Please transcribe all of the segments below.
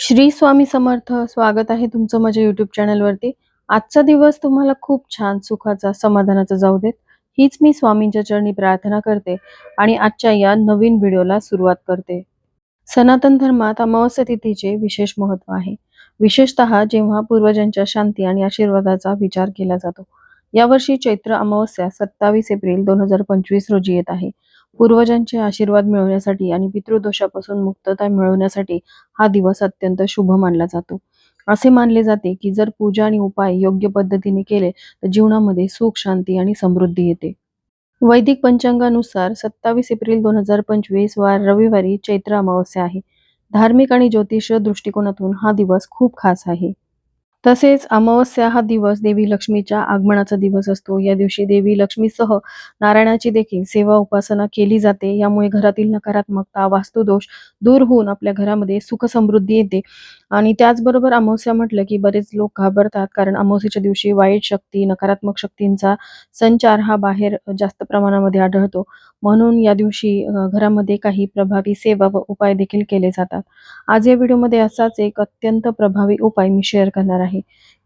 श्री स्वामी समर्थ. स्वागत आहे तुमचं माझ्या युट्यूब चॅनलवरती आजचा दिवस तुम्हाला खूप छान सुखाचा समाधानाचा जाऊ देत. हीच मी स्वामींच्या चरणी प्रार्थना करते आणि आजच्या या नवीन व्हिडिओला सुरुवात करते. सनातन धर्मात अमावस्या तिथीचे विशेष महत्त्व आहे. विशेषतः जेव्हा पूर्वजांच्या शांती आणि आशीर्वादाचा विचार केला जातो. यावर्षी चैत्र अमावस्या सत्तावीस एप्रिल दोन हजार पंचवीस रोजी येत आहे. पूर्वजांचे आशीर्वाद मिळवण्यासाठी आणि पितृदोषापासून मुक्तता मिळवण्यासाठी हा दिवस अत्यंत शुभ मानला जातो. असे मानले जाते की जर पूजा आणि उपाय योग्य पद्धतीने केले तर जीवनामध्ये सुख शांती आणि समृद्धी येते. वैदिक पंचांगानुसार सत्तावीस एप्रिल दोन हजार पंचवीस वार रविवारी चैत्र अमावस्या आहे. धार्मिक आणि ज्योतिष दृष्टिकोनातून हा दिवस खूप खास आहे. तसेच अमावस्या हा दिवस देवी लक्ष्मीच्या आगमनाचा दिवस असतो. या दिवशी देवी लक्ष्मीसह नारायणाची देखील सेवा उपासना केली जाते. यामुळे घरातील नकारात्मकता वास्तुदोष दूर होऊन आपल्या घरामध्ये सुख समृद्धी येते. आणि त्याचबरोबर अमावस्या म्हटलं की बरेच लोक घाबरतात कारण अमावस्याच्या दिवशी वाईट शक्ती नकारात्मक शक्तींचा संचार हा बाहेर जास्त प्रमाणामध्ये आढळतो. म्हणून या दिवशी घरामध्ये काही प्रभावी सेवा व उपाय देखील केले जातात. आज या व्हिडिओमध्ये असाच एक अत्यंत प्रभावी उपाय मी शेअर करणार आहे.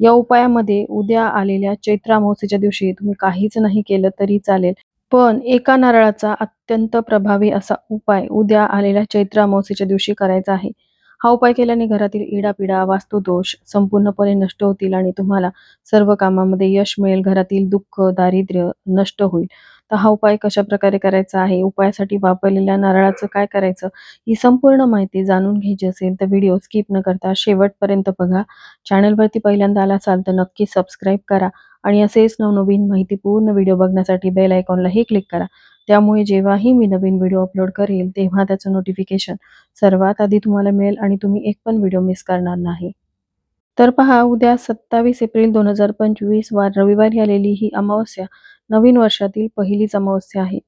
या उपायामध्ये उद्या आलेल्या चैत्र अमावस्येच्या दिवशी तुम्ही काहीच नाही केलं तरी चालेल. पण एका नारळाचा अत्यंत प्रभावी असा उपाय उद्या आलेल्या चैत्र अमावस्येच्या दिवशी करायचा आहे. हा उपाय केल्याने घरातील इडापिडा वास्तुदोष संपूर्णपणे नष्ट होतील आणि तुम्हाला सर्व कामामध्ये यश मिळेल. घरातील दुःख दारिद्र्य नष्ट होईल. तर हा उपाय कशा प्रकारे करायचा आहे? उपायासाठी वापरलेल्या नारळाचं काय करायचं? ही संपूर्ण माहिती जाणून घ्यायची असेल तर व्हिडिओ स्किप न करता शेवटपर्यंत बघा. चॅनलवरती पहिल्यांदा आला असाल तर नक्की सबस्क्राईब करा आणि असेच नवनवीन माहितीपूर्ण व्हिडिओ बघण्यासाठी बेल आयकॉनलाही क्लिक करा. त्यामुळे जेव्हाही मी नवीन व्हिडिओ अपलोड करेल तेव्हा त्याचं नोटिफिकेशन सर्वात आधी तुम्हाला मिळेल आणि तुम्ही एक पण व्हिडिओ मिस करणार नाही. तर पहा उद्या सत्तावीस एप्रिल दोन हजार पंचवीस वार रविवारी आलेली ही अमावस्या. नवीन वर्षातील पहिलीच अमावस्या आहे.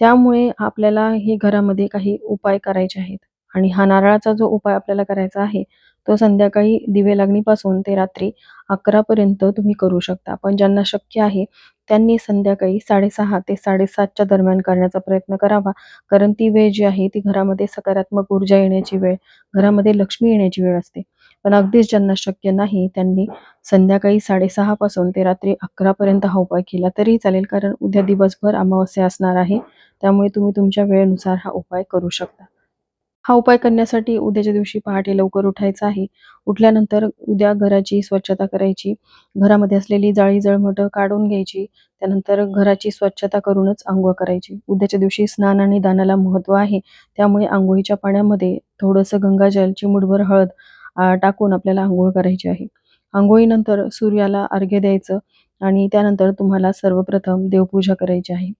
त्यामुळे आपल्याला हे घरामध्ये काही उपाय करायचे आहेत. आणि हा नारळाचा जो उपाय आपल्याला करायचा आहे तो संध्याकाळी दिवे लागणीपासून ते रात्री अकरापर्यंत तुम्ही करू शकता. पण ज्यांना शक्य आहे त्यांनी संध्याकाळी साडेसहा ते साडेसातच्या दरम्यान करण्याचा प्रयत्न करावा. कारण ती वेळ जी आहे ती घरामध्ये सकारात्मक ऊर्जा येण्याची वेळ घरामध्ये लक्ष्मी येण्याची वेळ असते. पण अगदीच ज्यांना शक्य नाही त्यांनी संध्याकाळी साडेसहा पासून ते रात्री अकरा पर्यंत हा उपाय केला तरी चालेल कारण उद्या दिवसभर अमावस्या असणार आहे. त्यामुळे तुम्ही तुमच्या वेळेनुसार हा उपाय करू शकता. हा उपाय करण्यासाठी उद्याच्या दिवशी पहाटे लवकर उठायचं आहे. उठल्यानंतर उद्या घराची स्वच्छता करायची. घरामध्ये असलेली जाळी जळमट काढून घ्यायची. त्यानंतर घराची स्वच्छता करूनच आंघोळ करायची. उद्याच्या दिवशी स्नान आणि दानाला महत्त्व आहे. त्यामुळे आंघोळीच्या पाण्यामध्ये थोडंसं गंगाजल चिमुडभर हळद टाकून आपल्याला आंघोळ करायची आहे. आंघोळीनंतर सूर्याला अर्घ्य द्यायचं आणि त्यानंतर तुम्हाला सर्वप्रथम देवपूजा करायची आहे.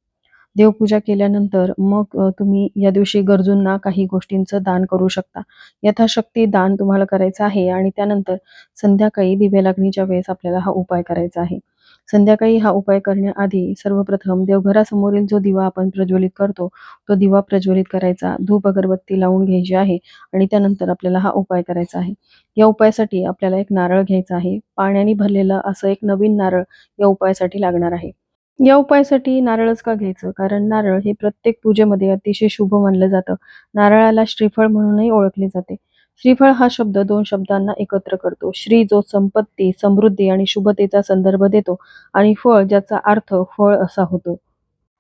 देवपूजा केल्यानंतर मग तुम्ही या दिवशी गरजूंना काही गोष्टींचं दान करू शकता. यथाशक्ती दान तुम्हाला करायचं आहे आणि त्यानंतर संध्याकाळी दिवे लागणीच्या वेळेस आपल्याला हा उपाय करायचा आहे. संध्याकाळी हा उपाय करण्याआधी सर्वप्रथम देवघरासमोरील जो दिवा आपण प्रज्वलित करतो तो दिवा प्रज्वलित करायचा. धूप अगरबत्ती लावून घ्यायची आहे आणि त्यानंतर आपल्याला हा उपाय करायचा आहे. या उपायासाठी आपल्याला एक नारळ घ्यायचा आहे. पाण्याने भरलेलं असं एक नवीन नारळ या उपायासाठी लागणार आहे. या उपायासाठी नारळच का घ्यायचं? कारण नारळ हे प्रत्येक पूजेमध्ये अतिशय शुभ मानलं जातं. नारळाला श्रीफळ म्हणूनही ओळखले जाते. श्रीफळ हा शब्द दोन शब्दांना एकत्र करतो. श्री जो संपत्ती समृद्धी आणि शुभतेचा संदर्भ देतो आणि फळ ज्याचा अर्थ फळ असा होतो.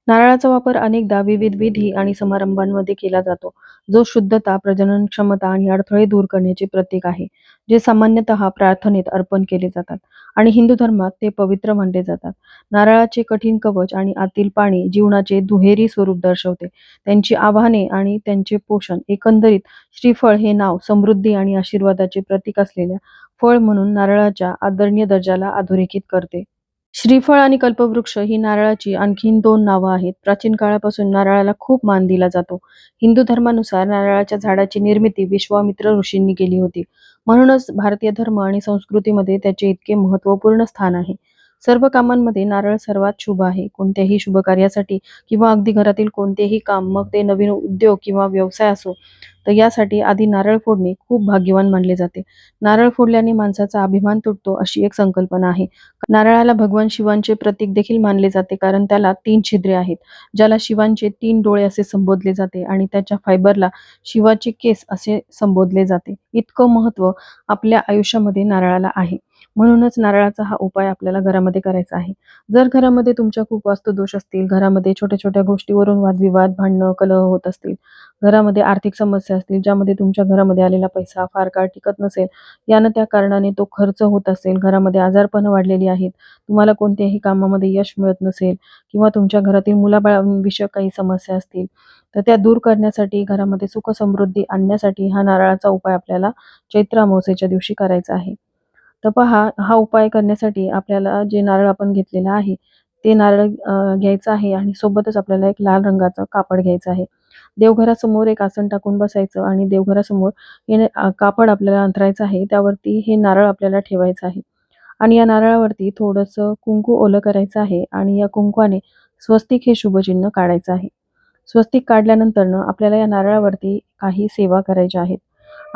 नारळाचा वापर अनेकदा विविध विधी आणि समारंभांमध्ये केला जातो. जो शुद्धता प्रजनन क्षमता आणि अडथळे दूर करण्याचे प्रतीक आहे. जे सामान्यतः प्रार्थनेत अर्पण केले जातात आणि हिंदू धर्मात ते पवित्र मानले जातात. नारळाचे कठीण कवच आणि आतील पाणी जीवनाचे दुहेरी स्वरूप दर्शवते. त्यांची आव्हाने आणि त्यांचे पोषण एकंदरीत श्रीफळ हे नाव समृद्धी आणि आशीर्वादाचे प्रतीक असलेल्या फळ म्हणून नारळाच्या आदरणीय दर्जाला अधोरेखित करते. श्रीफळ आणि कल्पवृक्ष ही नारळाची आणखीन दोन नावं आहेत. प्राचीन काळापासून नारळाला खूप मान दिला जातो. हिंदू धर्मानुसार नारळाच्या झाडाची निर्मिती विश्वामित्र ऋषींनी केली होती. म्हणूनच भारतीय धर्म आणि संस्कृतीमध्ये त्याचे इतके महत्त्वपूर्ण स्थान आहे. सर्व कामांमध्ये नारळ सर्वात शुभ आहे. कोणत्याही शुभ कार्यासाठी किंवा अगदी घरातील कोणतेही काम मग ते नवीन उद्योग किंवा व्यवसाय असो तर यासाठी आधी नारळ फोडणे खूप भाग्यवान मानले जाते. नारळ फोडल्याने माणसाचा अभिमान तुटतो अशी एक संकल्पना आहे. नारळाला भगवान शिवांचे प्रतीक देखील मानले जाते कारण त्याला तीन छिद्रे आहेत ज्याला शिवांचे तीन डोळे असे संबोधले जाते आणि त्याच्या फायबरला शिवाचे केस असे संबोधले जाते. इतकं महत्त्व आपल्या आयुष्यामध्ये नारळाला आहे. म्हणूनच नारळाचा हा उपाय आपल्याला घरामध्ये करायचा आहे. जर घरामध्ये तुमच्या खूप वास्तुदोष असतील घरामध्ये छोट्या छोट्या गोष्टीवरून वादविवाद भांडणं कलह होत असतील घरामध्ये आर्थिक समस्या असतील ज्यामध्ये तुमच्या घरामध्ये आलेला पैसा फार काळ टिकत नसेल यानं त्या कारणाने तो खर्च होत असेल घरामध्ये आजारपण वाढलेली आहेत तुम्हाला कोणत्याही कामामध्ये यश मिळत नसेल किंवा तुमच्या घरातील मुलाबाळांविषयक काही समस्या असतील तर त्या दूर करण्यासाठी घरामध्ये सुख समृद्धी आणण्यासाठी हा नारळाचा उपाय आपल्याला चैत्र अमावस्येच्या दिवशी करायचा आहे. तर पहा हा उपाय करण्यासाठी आपल्याला जे नारळ आपण घेतलेलं आहे ते नारळ घ्यायचं आहे आणि सोबतच आपल्याला एक लाल रंगाचं कापड घ्यायचं आहे. देवघरासमोर एक आसन टाकून बसायचं आणि देवघरासमोर हे कापड आपल्याला अंतरायचं आहे त्यावरती हे नारळ आपल्याला ठेवायचं आहे. आणि या नारळावरती थोडंसं कुंकू ओलं करायचं आहे आणि या कुंकवाने स्वस्तिक हे शुभचिन्ह काढायचं आहे. स्वस्तिक काढल्यानंतरनं आपल्याला या नारळावरती काही सेवा करायच्या आहेत.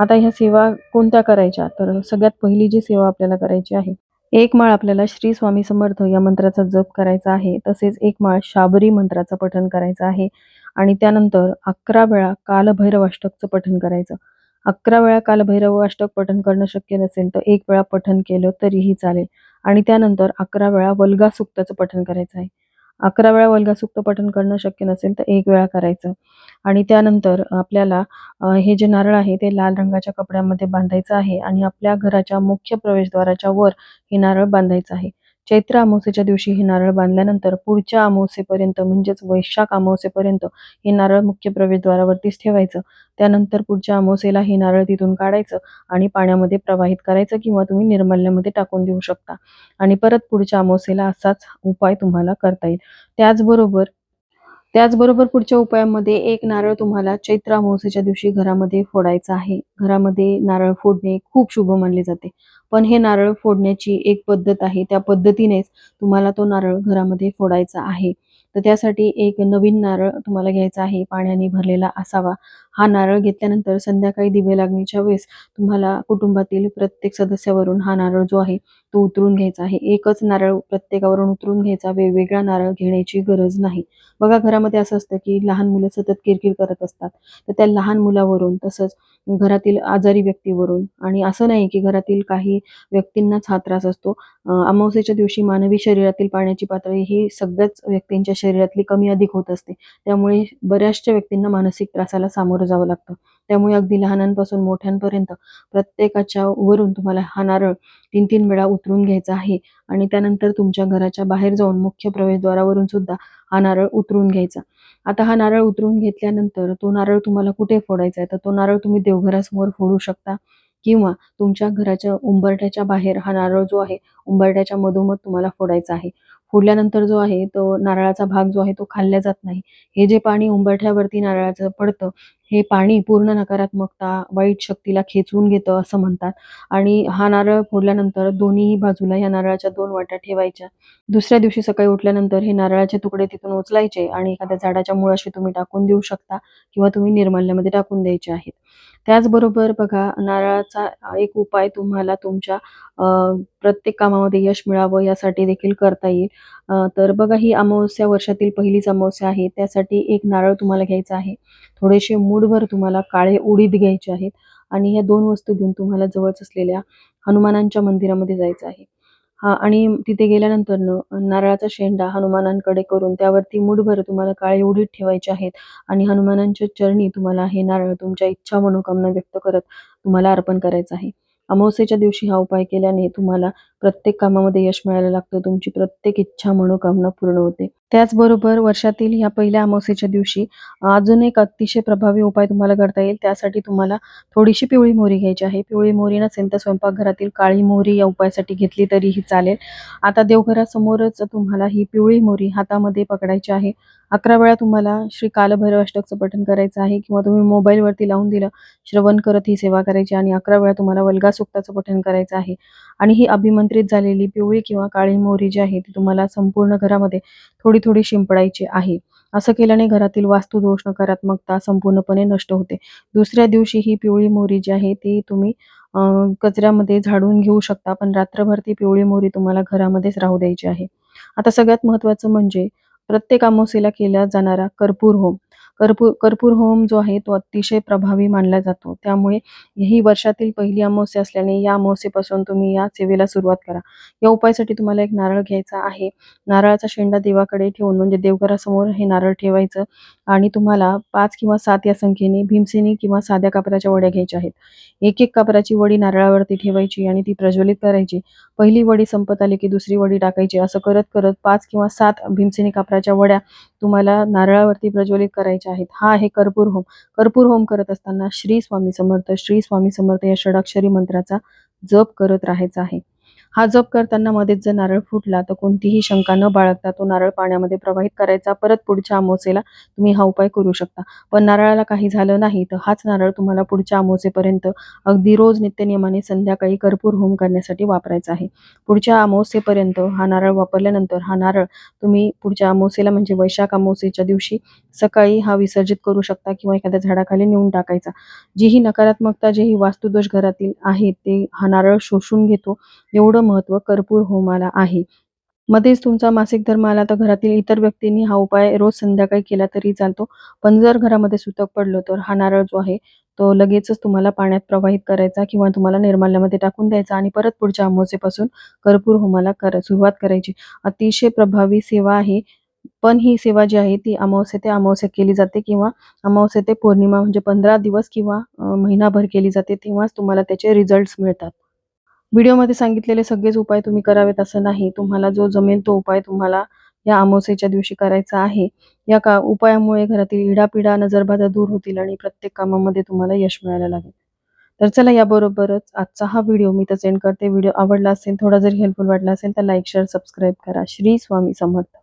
आता ह्या सेवा कोणत्या करायच्या? तर सगळ्यात पहिली जी सेवा आपल्याला करायची आहे एक माळ आपल्याला श्री स्वामी समर्थ या मंत्राचा जप करायचा आहे तसेच एक माळ शाबरी मंत्राचं पठण करायचं आहे आणि त्यानंतर अकरा वेळा कालभैरवाष्टकचं पठण करायचं. अकरा वेळा कालभैरवाष्टक पठण करणं शक्य नसेल तर एक वेळा पठण केलं तरीही चालेल. आणि त्यानंतर अकरा वेळा वल्गा सुक्ताचं पठण करायचं आहे. अकरा वेळा वल्गा सुक्त पठण करणं शक्य नसेल तर एक वेळा करायचं. आणि त्यानंतर आपल्याला हे जे नारळ आहे ते लाल रंगाच्या कपड्यामध्ये बांधायचं आहे आणि आपल्या घराच्या मुख्य प्रवेशद्वाराच्या वर हे नारळ बांधायचं आहे. चैत्र अमावस्येच्या दिवशी हे नारळ बांधल्यानंतर पुढच्या अमावस्येपर्यंत म्हणजेच वैशाख अमावस्येपर्यंत हे नारळ मुख्य प्रवेशद्वारावरतीच ठेवायचं. त्यानंतर पुढच्या अमावस्येला हे नारळ तिथून काढायचं आणि पाण्यामध्ये प्रवाहित करायचं किंवा तुम्ही निर्मल्यामध्ये टाकून देऊ शकता. आणि परत पुढच्या अमावस्येला असाच उपाय तुम्हाला करता येईल. त्याचबरोबर त्याचबरोबर पुढच्या उपायामध्ये एक नारळ तुम्हाला चैत्र अमावस्येच्या दिवशी घरामध्ये फोडायचा आहे. घरामध्ये नारळ फोडणे खूप शुभ मानले जाते. पण हे नारळ फोडण्याची एक पद्धत आहे. त्या पद्धतीनेच तुम्हाला तो नारळ घरामध्ये फोडायचा आहे. तर त्यासाठी एक नवीन नारळ तुम्हाला घ्यायचा आहे. पाण्याने भरलेला असावा. हा नारळ घेतल्यानंतर संध्याकाळी दिवे लागण्याच्या वेळेस तुम्हाला कुटुंबातील प्रत्येक सदस्यावरून हा नारळ जो आहे तो उतरून घ्यायचा आहे. एकच नारळ प्रत्येकावरून उतरून घ्यायचा वेगवेगळा नारळ घेण्याची गरज नाही. बघा घरामध्ये असं असतं की लहान मुलं सतत किरकिर करत असतात. तर त्या लहान मुलावरून तसंच घरातील आजारी व्यक्तीवरून आणि असं नाही की घरातील काही व्यक्तींनाच हा त्रास असतो. अमावस्येच्या दिवशी मानवी शरीरातील पाण्याची पातळी ही सगळ्याच व्यक्तींच्या शरीरातली कमी अधिक होत असते. त्यामुळे बऱ्याचशा व्यक्तींना मानसिक त्रासाला सामोरं जावं लागतं. त्यामुळे अगदी लहानांपासून मोठ्यांपर्यंत प्रत्येकाच्या वरून तुम्हाला हा नारळ तीन तीन वेळा उतरून घ्यायचा आहे. आणि त्यानंतर तुमच्या घराच्या बाहेर जाऊन मुख्य प्रवेशद्वारावरून सुद्धा हा नारळ उतरून घ्यायचा. आता हा नारळ उतरून घेतल्यानंतर तो नारळ तुम्हाला कुठे फोडायचा आहे? तर तो नारळ तुम्ही देवघरासमोर फोडू शकता. किंवा तुमच्या घराच्या उंबरठ्याच्या बाहेर हा नारळ जो आहे उंबरठ्याच्या मधोमध तुम्हाला फोडायचा आहे. फोडल्यानंतर जो आहे तो नारळाचा भाग जो आहे तो खाल्ला जात नाही. हे जे पाणी उंबरठ्यावरती नारळाचं पडतं हे पाणी पूर्ण नकारात्मकता वाईट शक्तीला खेचून घेतं असं म्हणतात. आणि हा नारळ फोडल्यानंतर दोन्ही बाजूला या नारळाच्या दोन वाट्या ठेवायच्या. दुसऱ्या दिवशी सकाळी उठल्यानंतर हे नारळाचे तुकडे तिथून उचलायचे आणि एखाद्या झाडाच्या मुळाशी तुम्ही टाकून देऊ शकता किंवा तुम्ही निर्माल्यामध्ये टाकून द्यायचे आहेत. त्याचबरोबर बघा नारळाचा एक उपाय तुम्हाला तुमच्या अ, प्रत्येक कामामध्ये यश मिळावं यासाठी देखील करता येईल. तर बघा ही अमावस्या वर्षातील पहिलीच अमावस्या आहे. त्यासाठी एक नारळ तुम्हाला घ्यायचा आहे. थोडेसे मूडभर तुम्हाला काळे उडीद घ्यायचे आहेत आणि या दोन वस्तू घेऊन तुम्हाला जवळच असलेल्या हनुमानांच्या मंदिरामध्ये जायचं आहे. हा आणि तिथे गेल्यानंतर नारळाचा शेंडा हनुमानांकडे करून त्यावरती मूठभर तुम्हाला काळे उडीद ठेवायचे आहेत आणि हनुमानांच्या चरणी तुम्हाला हे नारळ तुमच्या इच्छा मनोकामना व्यक्त करत तुम्हाला अर्पण करायचं आहे. अमावस्येच्या दिवशी हा उपाय केल्याने तुम्हाला प्रत्येक कामामध्ये यश मिळायला लागतं तुमची प्रत्येक इच्छा मनोकामना पूर्ण होते. त्याचबरोबर वर्षातील ह्या पहिल्या अमावस्येच्या दिवशी अजून एक अतिशय प्रभावी उपाय तुम्हाला करता येईल. त्यासाठी तुम्हाला थोडीशी पिवळी मोहरी घ्यायची आहे. पिवळी मोहरी नसेल तर स्वयंपाकघरातील काळी मोहरी या उपायासाठी घेतली तरीही चालेल. आता देवघरासमोरच तुम्हाला ही पिवळी मोहरी हातामध्ये पकडायची आहे. अकरा वेळा तुम्हाला श्री कालभैरव अष्टकचं पठण करायचं आहे किंवा तुम्ही मोबाईलवरती लावून दिलं श्रवण करत ही सेवा करायची आणि अकरा वेळा तुम्हाला वल्गा सुक्ताचं पठण करायचं आहे. आणि ही अभिमंत्रित झालेली पिवळी किंवा काळी मोहरी जी आहे ती तुम्हाला संपूर्ण घरामध्ये थोडी थोडी शिंपडायची आहे. असं केल्याने घरातील वास्तुदोष नकारात्मकता संपूर्णपणे नष्ट होते. दुसऱ्या दिवशी ही पिवळी मोहरी जी आहे ती तुम्ही कचऱ्यामध्ये झाडून घेऊ शकता पण रात्रभर ती पिवळी मोहरी तुम्हाला घरामध्येच राहू द्यायची आहे. आता सगळ्यात महत्त्वाचं म्हणजे प्रत्येक अमावस्येला केला जाणारा कर्पूर होम. कर्पूर कर्पूर होम जो आहे तो अतिशय प्रभावी मानला जातो. त्यामुळे ही वर्षातील पहिली अमावस्या असल्याने या अमावस्येपासून तुम्ही या सेवेला सुरुवात करा. या उपायासाठी तुम्हाला एक नारळ घ्यायचा आहे. नारळाचा शेंडा देवाकडे ठेवून म्हणजे देवघरासमोर हे नारळ ठेवायचं आणि तुम्हाला पाच किंवा सात या संख्येने भीमसेनी किंवा साध्या कापराच्या वड्या घ्यायच्या आहेत. एक एक कापराची वडी नारळावरती ठेवायची आणि ती प्रज्वलित करायची. पहिली वडी संपत आली की दुसरी वडी टाकायची. असं करत करत पाच किंवा सात भीमसेनी कापराच्या वड्या तुम्हाला नारळावरती प्रज्वलित करायचे आहेत. हा आहे कर्पूर होम. कर्पूर होम करत असताना श्री स्वामी समर्थ श्री स्वामी समर्थ या षडाक्षरी मंत्राचा जप करत राहायचा आहे. हा जप करताना मध्येच जर नारळ फुटला तर कोणतीही शंका न बाळगता तो नारळ पाण्यामध्ये प्रवाहित करायचा परत पुढच्या अमावसेला तुम्ही हा उपाय करू शकता. पण नारळाला काही झालं नाही तर हाच नारळ तुम्हाला पुढच्या अमावस्येपर्यंत अगदी रोज नित्यनियमाने संध्याकाळी कर्पूर होम करण्यासाठी वापरायचा आहे. पुढच्या अमावसेपर्यंत हा नारळ वापरल्यानंतर हा नारळ तुम्ही पुढच्या अमावसेला म्हणजे वैशाख अमावसेच्या दिवशी सकाळी हा विसर्जित करू शकता किंवा एखाद्या झाडाखाली नेऊन टाकायचा. जी ही नकारात्मकता जे ही वास्तुदोष घरातील आहे ते हा नारळ शोषून घेतो. एवढं महत्त्व कर्पूर होमाला आहे. मध्येच तुमचा मासिक धर्म आला तर घरातील इतर व्यक्तींनी हा उपाय रोज संध्याकाळी केला तरी चालतो. पण जर घरामध्ये सुतक पडलं तर हा नारळ जो आहे तो लगेचच तुम्हाला पाण्यात प्रवाहित करायचा किंवा तुम्हाला निर्माल्यामध्ये टाकून द्यायचा आणि परत पुढच्या अमावस्येपासून कर्पूर होमाला कर सुरुवात करायची. अतिशय प्रभावी सेवा आहे. पण ही सेवा जी आहे ती अमावस्य ते अमावस्या केली जाते किंवा अमावस्या ते पौर्णिमा म्हणजे पंधरा दिवस किंवा महिनाभर केली जाते तेव्हाच तुम्हाला त्याचे रिझल्ट मिळतात. व्हिडिओमध्ये सांगितलेले सगळेच उपाय तुम्ही करावेत असं नाही. तुम्हाला जो जमेल तो उपाय तुम्हाला या अमावस्येच्या दिवशी करायचा आहे. या का उपायामुळे घरातील इडापिडा नजरबाधा दूर होतील आणि प्रत्येक कामामध्ये तुम्हाला यश मिळायला लागेल. तर चला याबरोबरच आजचा हा व्हिडिओ मी तर सेंड करते. व्हिडिओ आवडला असेल थोडा जरी हेल्पफुल वाटला असेल तर लाईक शेअर सबस्क्राईब करा. श्री स्वामी समर्थ.